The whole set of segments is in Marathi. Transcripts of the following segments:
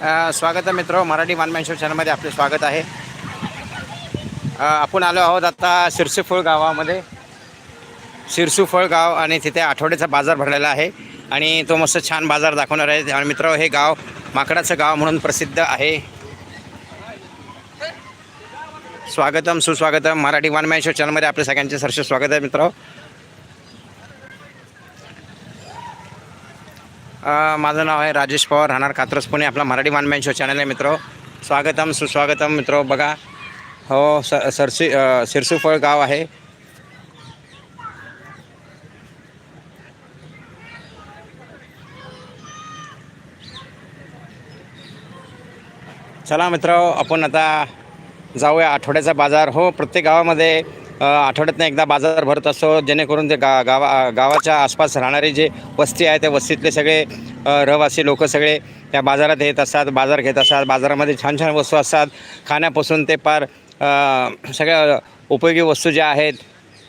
स्वागत आहे मित्र. मराठी वानमॅन शो चॅनलमध्ये आपले स्वागत आहे. आपण आलो आहोत आता शिरसूफळ गावामध्ये. शिरसूफळ गाव आणि तिथे आठवड्याचा बाजार भरलेला आहे आणि तो मस्त छान बाजार दाखवणार आहे. आणि मित्र हे गाव माकडाचं गाव म्हणून प्रसिद्ध आहे. स्वागतम सुस्वागतम. मराठी वानमॅन शो चॅनलमध्ये आपल्या सगळ्यांचे सरसे स्वागत आहे मित्र. माझं नाव आहे राजेश पवार राहणार कात्रस पुणे आपला मराठी वानमॅन शो चॅनल आहे मित्र. स्वागतम सुस्वागतम मित्र. बघा हो स सरसी अ, सिरसूफळ गाव आहे. चला मित्र आपण आता जाऊया आठवड्याचा बाजार. हो प्रत्येक गावामध्ये आठवड्यातनं एकदा बाजार भरत असतो जेणेकरून ते गा गावा गावाच्या आसपास राहणारे जे वस्ती आहे त्या वस्तीतले सगळे रहिवासी लोक सगळे त्या बाजारात येत असतात बाजार घेत असतात बाजारामध्ये छान छान वस्तू असतात. खाण्यापासून ते पार सगळ्या उपयोगी वस्तू ज्या आहेत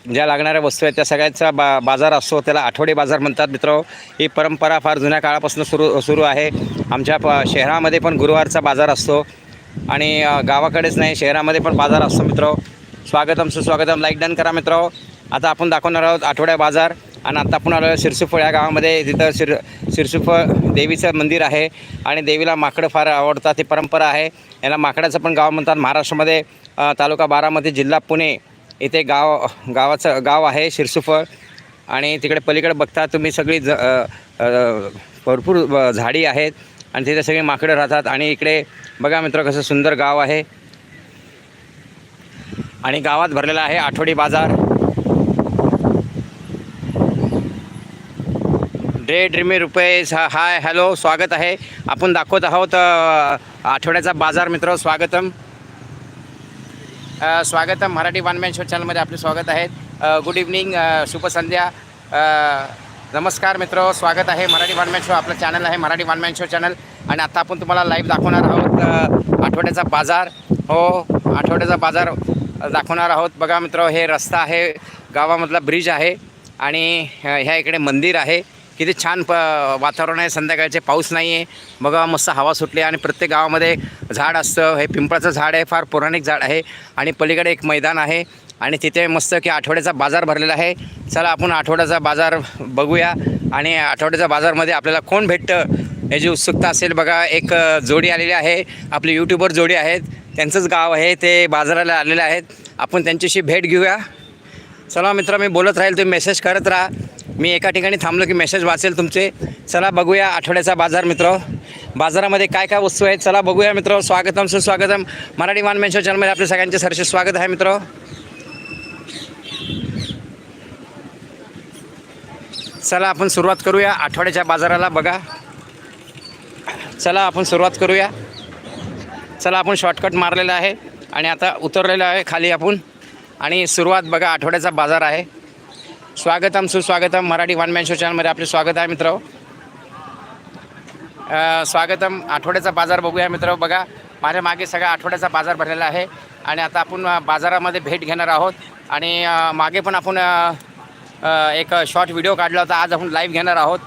ज्या लागणाऱ्या वस्तू आहेत त्या सगळ्याचा बा बाजार असतो त्याला आठवडी बाजार म्हणतात मित्र ही परंपरा फार जुन्या काळापासून सुरू सुरू आहे. आमच्या प शहरामध्ये पण गुरुवारचा बाजार असतो. आणि गावाकडेच नाही शहरामध्ये पण बाजार असतो मित्र स्वागतम सुस्वागतम. लाईक डन करा मित्र. आता आपण दाखवणार आहोत आठवड्या बाजार आणि आता आपण आलो शिरसुफळ या गावामध्ये. तिथं शिर शिरसूफळ देवीचं मंदिर आहे आणि देवीला माकडं फार आवडतात. ही परंपरा आहे. याला माकडाचं पण गाव म्हणतात. महाराष्ट्रामध्ये तालुका बारामती जिल्हा पुणे इथे गाव गावाचं गाव आहे शिरसुफळ. आणि तिकडे पलीकडे बघता तुम्ही सगळी ज भरपूर झाडी आहेत. आणि तिथे सगळी माकडं राहतात. आणि इकडे बघा मित्र कसं सुंदर गाव आहे. आणि गावात भरलेला आहे आठवडी बाजार. डे ड्रीमी रुपये हाय हॅलो स्वागत आहे. आपण दाखवत आहोत आठवड्याचा बाजार मित्र स्वागतम. स्वागतम मराठी वानमॅन शो चॅनलमध्ये आपले स्वागत आहे. गुड इव्हनिंग शुभ संध्या. नमस्कार मित्र स्वागत आहे. मराठी वानमॅन शो आपलं चॅनल आहे मराठी वानमॅन शो चॅनल आणि आता आपण तुम्हाला लाईव्ह दाखवणार आहोत आठवड्याचा बाजार. हो आठवड्याचा बाजार दाखवणार आहोत. बघा मित्र हे रस्ता आहे गावामधला ब्रिज आहे आणि ह्या इकडे मंदिर आहे. किती छान प वातावरण आहे. संध्याकाळचे पाऊस नाही आहे बघा मस्त हवा सुटली आणि प्रत्येक गावामध्ये झाड असतं. हे पिंपळाचं झाड आहे फार पौराणिक झाड आहे आणि पलीकडे एक मैदान आहे आणि तिथे मस्त की आठवड्याचा बाजार भरलेला आहे. चला आपण आठवड्याचा बाजार बघूया आणि आठवड्याच्या बाजारमध्ये आपल्याला कोण भेटतं याची उत्सुकता असेल. बघा एक जोडी आलेली आहे. आपली यूट्यूबर जोडी आहेत. त्यांचंच गाव आहे ते बाजाराला आलेले आहेत. आपण त्यांच्याशी भेट घेऊया. चला मित्र मी बोलत राहील तुम्ही मेसेज करत राहा. मी एका ठिकाणी थांबलो की मेसेज वाचेल तुमचे. चला बघूया आठवड्याचा बाजार मित्र. बाजारामध्ये काय काय वस्तू आहेत? चला बघूया मित्र. स्वागतम सुस्वागतम. मराठी मान मेन्शन चॅनलमध्ये आपल्या सगळ्यांचे सरसे स्वागत आहे मित्र. चला आपण सुरुवात करूया. आठवड्याच्या बाजाराला बघा. चला आपण सुरुवात करूया. चला आपण शॉर्टकट मारलेला आहे. आणि आता उतरलेलं आहे खाली आपण. आणि सुरुवात बघा आठवड्याचा बाजार आहे. स्वागतम सुस्वागतम. मराठी वन मॅन शो चॅनलमध्ये आपले स्वागत आहे मित्र स्वागतम. आठवड्याचा बाजार बघूया मित्र बघा माझ्या मागे सगळा आठवड्याचा बाजार भरलेला आहे. आणि आता आपण बाजारामध्ये भेट घेणार आहोत. आणि मागे पण आपण एक शॉर्ट व्हिडिओ काढला होता. आज आपण लाईव्ह घेणार आहोत.